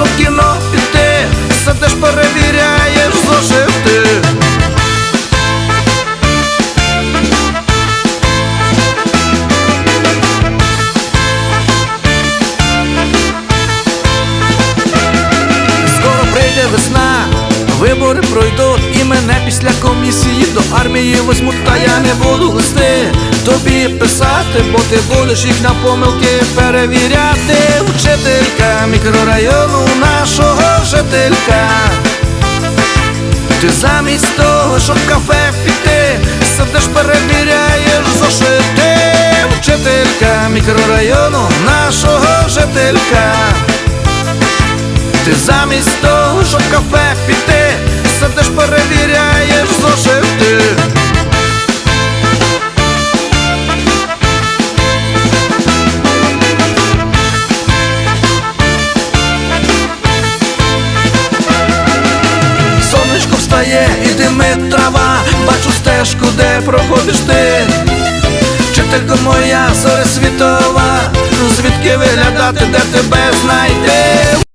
щоб в кіно піти, сидиш перевіряєш зошити. Скоро прийде весна, вибори пройдуть і мене після комісії до армії возьмуть, та я не буду листи тобі писати, бо ти будеш їх на помилки перевіряти. Вчителька мікрорайону нашого. Ти замість того, щоб в кафе піти, сидиш перевіряєш зошити. Вчителька мікрорайону нашого жителька. Ти замість того, щоб кафе піти, Встає і димить трава, бачу стежку, де проходиш ти. Вчителько моя зоре світова, звідки виглядати, де тебе знайти?